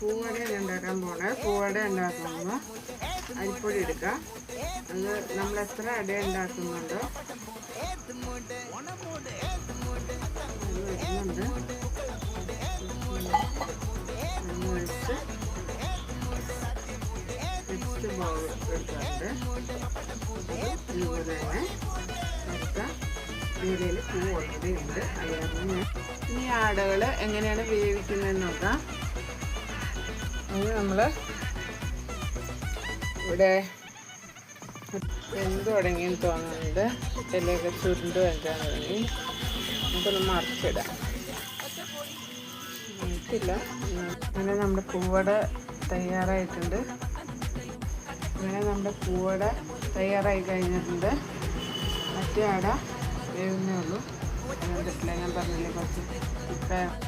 പൂവട ഉണ്ടാക്കാൻ പോണേ. പൂവട ഉണ്ടാക്കുമ്പോൾ അരിപ്പൊടി എടുക്കുക അത് നമ്മൾ എത്ര അട ഉണ്ടാക്കുന്നുണ്ടോ? ഒഴിച്ച് ബൗൾ ഇതുപോലെ തന്നെ പൂ ഓൾറെഡി ഉണ്ട്. ഇനി ആടകൾ എങ്ങനെയാണ് വേവിക്കുന്നതെന്ന് അത് നമ്മൾ ഇവിടെ എന്ത് തുടങ്ങിയെന്ന് തോന്നുന്നുണ്ട്. ഇലയൊക്കെ ചുരുണ്ട് വെക്കാൻ തുടങ്ങി. നമുക്കൊന്ന് മറിച്ചിടാം. മറിച്ചില്ല. അങ്ങനെ നമ്മുടെ പൂവട തയ്യാറായിട്ടുണ്ട്. അങ്ങനെ നമ്മുടെ പൂവട തയ്യാറായി കഴിഞ്ഞിട്ടുണ്ട്. മറ്റേ അട വേവുന്നേ ഉള്ളൂ. ഞാൻ പറഞ്ഞില്ലേ കുറച്ച് ഇപ്പം